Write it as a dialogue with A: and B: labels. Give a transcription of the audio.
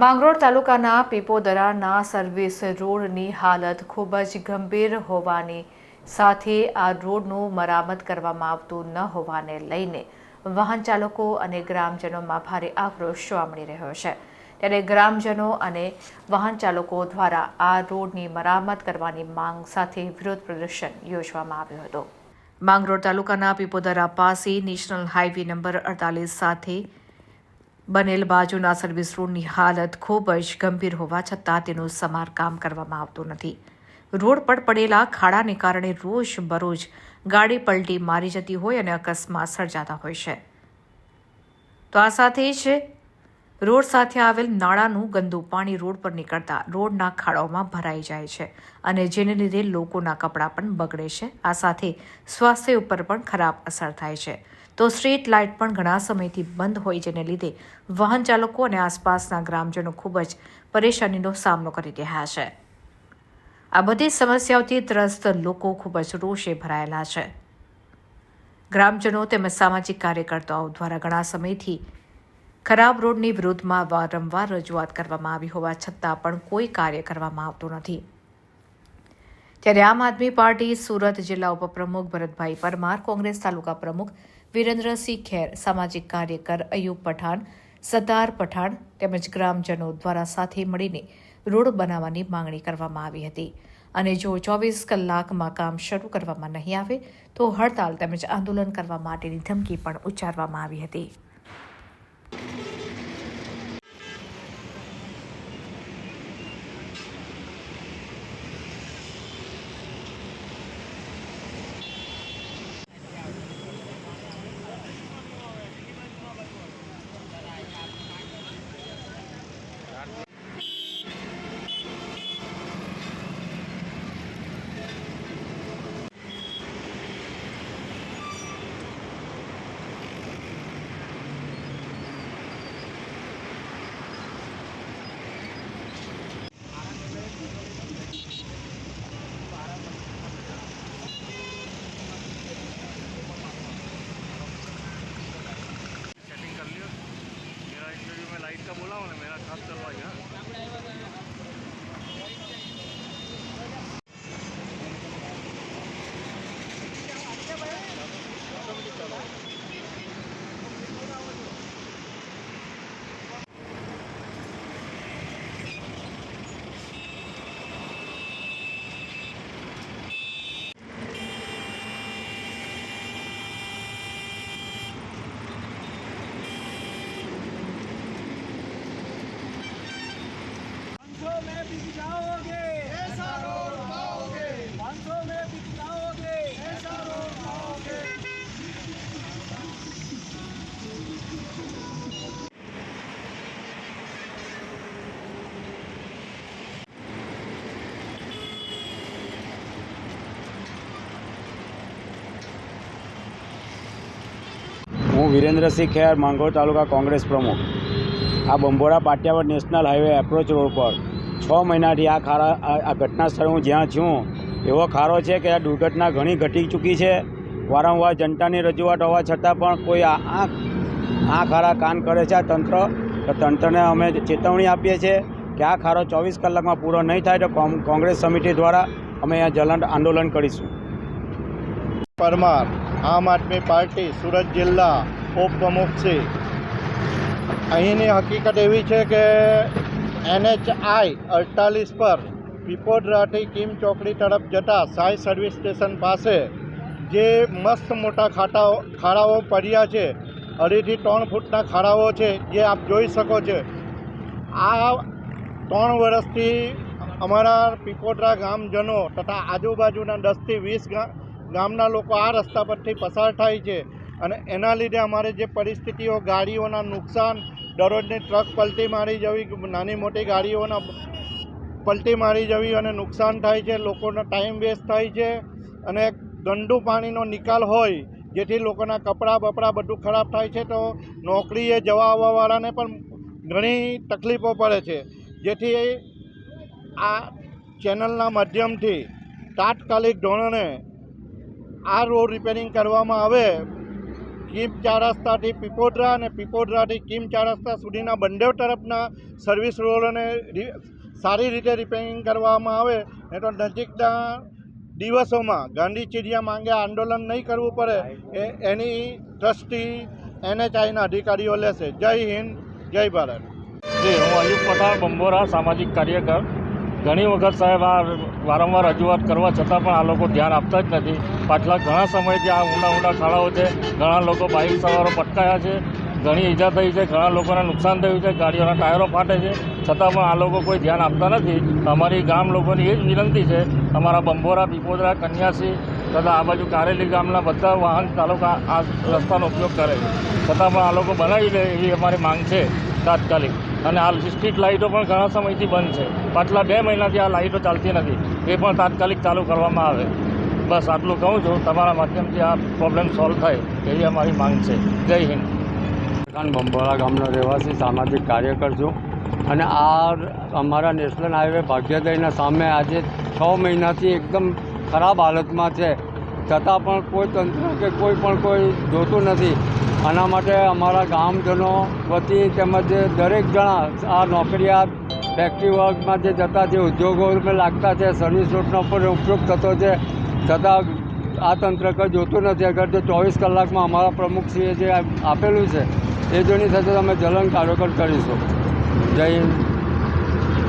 A: માંગરોળ તાલુકાના પીપોદરાના સર્વિસ રોડની હાલત ખૂબ જ ગંભીર હોવાની સાથે આ રોડનું મરામત કરવામાં આવતું ન હોવાને લઈને વાહન ચાલકો અને ગ્રામજનોમાં ભારે આક્રોશ જોવા મળી રહ્યો છે. ત્યારે ગ્રામજનો અને વાહન ચાલકો દ્વારા આ રોડની મરામત કરવાની માંગ સાથે વિરોધ પ્રદર્શન યોજવામાં આવ્યું હતું. માંગરોળ તાલુકાના પીપોદરા પાસે નેશનલ હાઈવે નંબર અડતાલીસ સાથે બનેલ બાજુના સર્વિસ રોડની હાલત ખૂબ જ ગંભીર હોવા છતાં તેનું સમારકામ કરવામાં આવતું નથી. રોડ પર પડેલા ખાડાને કારણે રોજ બરોજ ગાડી પલટી મારી જતી હોય અને અકસ્માત સર્જાતા હોય છે. તો આ સાથે જ રોડ સાથે આવેલ નાળાનું ગંદુ પાણી રોડ પર નીકળતા રોડના ખાડાઓમાં ભરાઈ જાય છે અને જેને લીધે લોકોના કપડાં પણ બગડે છે. આ સાથે સ્વાસ્થ્ય ઉપર પણ ખરાબ અસર થાય છે. તો સ્ટ્રીટ લાઇટ પણ ઘણા સમયથી બંધ હોય જેને લીધે વાહન ચાલકો અને આસપાસના ગ્રામજનો ખૂબ જ પરેશાનીનો સામનો કરી રહ્યા છે. આ બધી સમસ્યાઓથી ત્રસ્ત લોકો ખૂબ જ રોષે ભરાયેલા છે. ગ્રામજનો તેમજ સામાજિક કાર્યકર્તાઓ દ્વારા ઘણા સમયથી ખરાબ રોડની વિરુદ્ધમાં વારંવાર રજૂઆત કરવામાં આવી હોવા છતાં પણ કોઈ કાર્ય કરવામાં આવતું નથી. ત્યારે આમ આદમી પાર્ટી સુરત જિલ્લા ઉપપ્રમુખ ભરતભાઈ પરમાર, કોંગ્રેસ તાલુકા પ્રમુખ વિરેન્દ્રસિંહ ખેર, સામાજિક કાર્યકર અયુબ પઠાણ, સરદાર પઠાણ તેમજ ગ્રામજનો દ્વારા સાથે મળીને રોડ બનાવવાની માંગણી કરવામાં આવી હતી. અને જો ચોવીસ કલાકમાં કામ શરૂ કરવામાં નહીં આવે, તો હડતાલ તેમજ આંદોલન કરવા માટેની ધમકી પણ ઉચ્ચારવામાં આવી હતી.
B: હું વિરેન્દ્રસિંહ ખેર માંગોળ તાલુકા કોંગ્રેસ પ્રમુખ. આ Bambora Patiyavad national highway approach road પર છ મહિનાથી આ ખારા, આ આ ઘટના સ્થળે હું જ્યાં છું, એવો ખારો છે કે આ દુર્ઘટના ઘણી ઘટી ચૂકી છે. વારંવાર જનતાની રજૂઆત હોવા છતાં પણ કોઈ આ આંખ ખારા કાન કરે છે આ તંત્ર. તો તંત્રને અમે ચેતવણી આપીએ છીએ કે આ ખારો ચોવીસ કલાકમાં પૂરો નહીં થાય તો કોંગ્રેસ સમિતિ દ્વારા અમે અહીંયા જલન આંદોલન કરીશું.
C: પરમાર, આમ આદમી પાર્ટી, સુરત જિલ્લા. ઉપપ્રમુખ છે અહીંની હકીકત એવી છે કે એનએચઆઈ અડતાલીસ પર પીપોદરાથી કિમ ચોકડી તરફ જતા સાઈ સર્વિસ સ્ટેશન પાસે જે મસ્ત મોટા ખાટાઓ, ખાડાઓ પડ્યા છે, અઢીથી ત્રણ ફૂટના ખાડાઓ છે, જે આપ જોઈ શકો છો. આ ત્રણ વર્ષથી અમારા પીપોદરા ગામજનો તથા આજુબાજુના દસથી વીસ ગામના લોકો આ રસ્તા પરથી પસાર થાય છે. અને એના લીધે અમારે જે પરિસ્થિતિઓ, ગાડીઓના નુકસાન, દરરોજની ટ્રક પલટી મારી જવી, નાની મોટી ગાડીઓના પલટી મારી જવી અને નુકસાન થાય છે, લોકોનો ટાઈમ વેસ્ટ થાય છે અને ગંદુ પાણીનો નિકાલ હોય, જેથી લોકોના કપડાં, બપડા બધું ખરાબ થાય છે, તો નોકરીએ જવા આવવાવાળાને પણ ઘણી તકલીફો પડે છે. જેથી આ ચેનલના કીમ ચાર રસ્તાથી પીપોદરા અને પીપોદરાથી કિમ ચાર રસ્તા સુધીના બંને તરફના સર્વિસ રોડોને સારી રીતે રિપેરિંગ કરવામાં આવે, એ તો નજીકના દિવસોમાં ગાંધી ચીડિયા માંગે આંદોલન નહીં કરવું પડે, એ એની ટ્રસ્ટી એનએચઆઈના અધિકારીઓ લેશે. જય હિન્દ, જય ભારત.
D: જી, હું અયુબ પઠાણ, બંબોરા સામાજિક કાર્યકર. ઘણી વખત સાહેબ આ વારંવાર રજૂઆત કરવા છતાં પણ આ લોકો ધ્યાન આપતા જ નથી. પાછલા ઘણા સમયથી આ ઊંડા ઊંડા ખાડાઓ છે, ઘણા લોકો બાઇક સવારો પટકાયા છે, ઘણી ઈજા થઈ છે, ઘણા લોકોને નુકસાન થયું છે, ગાડીઓના ટાયરો ફાટે છે. છતાં પણ આ લોકો કોઈ ધ્યાન આપતા નથી. અમારી ગામ લોકોની એ જ વિનંતી છે, અમારા બંભોરા પીપોદરા કન્યાસી તથા આ બાજુ કારેલી ગામના બધા વાહન ચાલકો આ રસ્તાનો ઉપયોગ કરે છે. છતાં પણ આ લોકો બનાવી લે એવી અમારી માંગ છે તાત્કાલિક. અને આ સ્ટ્રીટ લાઇટો પણ ઘણા સમયથી બંધ છે. પાછલા બે મહિનાથી આ લાઇટો ચાલતી નથી. એ પણ તાત્કાલિક ચાલુ કરવામાં આવે. બસ આટલું કહું છું. તમારા માધ્યમથી આ પ્રોબ્લેમ સોલ્વ થાય એવી અમારી માંગ છે. જય હિન્દ.
E: ખાન ગામના ગામનો રહેવાસી, સામાજિક કાર્યકર છું. અને આ અમારા નેશનલ હાઈવે ભાગ્યોદયના સામે આજે છ મહિનાથી એકદમ ખરાબ હાલતમાં છે. છતાં પણ કોઈ તંત્ર કે કોઈ પણ કોઈ જોતું નથી. આના માટે અમારા ગામજનો વતી તેમજ દરેક જણા આ નોકરિયાત ફેક્ટરી વર્કમાં જે જતા જે ઉદ્યોગોમાં લાગતા છે સર્વિસ રોડનો પણ ઉપયોગ થતો છે. છતાં આ તંત્ર કંઈ જોતું નથી. અગર જો ચોવીસ કલાકમાં અમારા પ્રમુખશ્રીએ જે આપેલું છે, એ જોની સાથે અમે જલન કાર્યક્રમ કરીશું. જય હિન્દ.